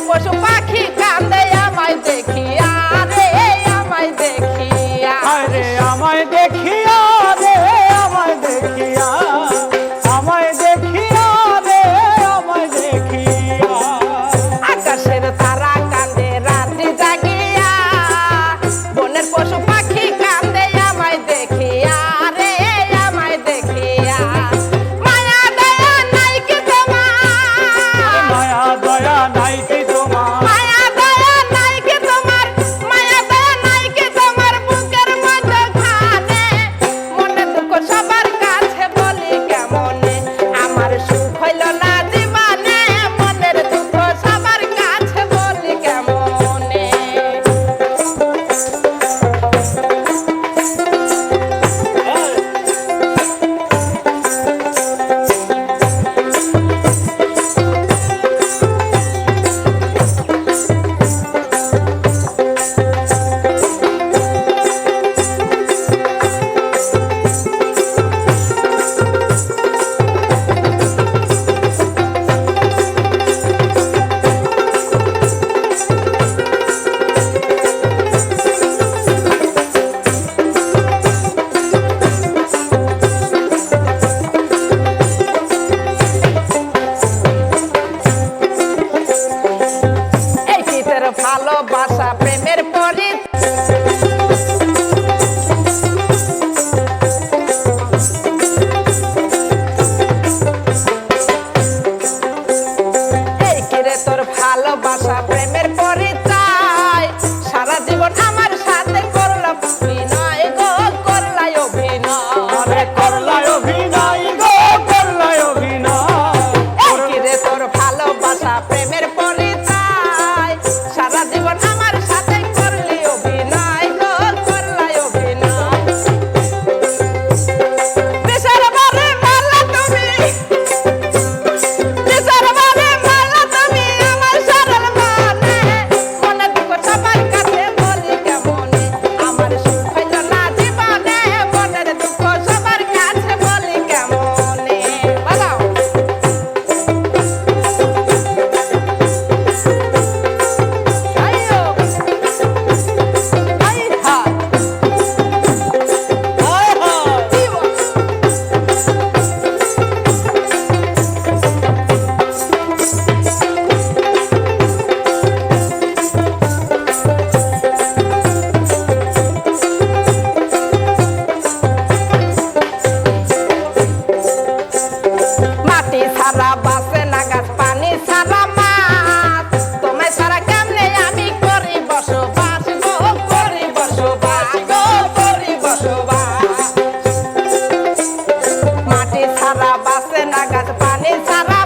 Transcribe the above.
quero, vou chupar aqui. সারা বাসে না গাছ পানি সারা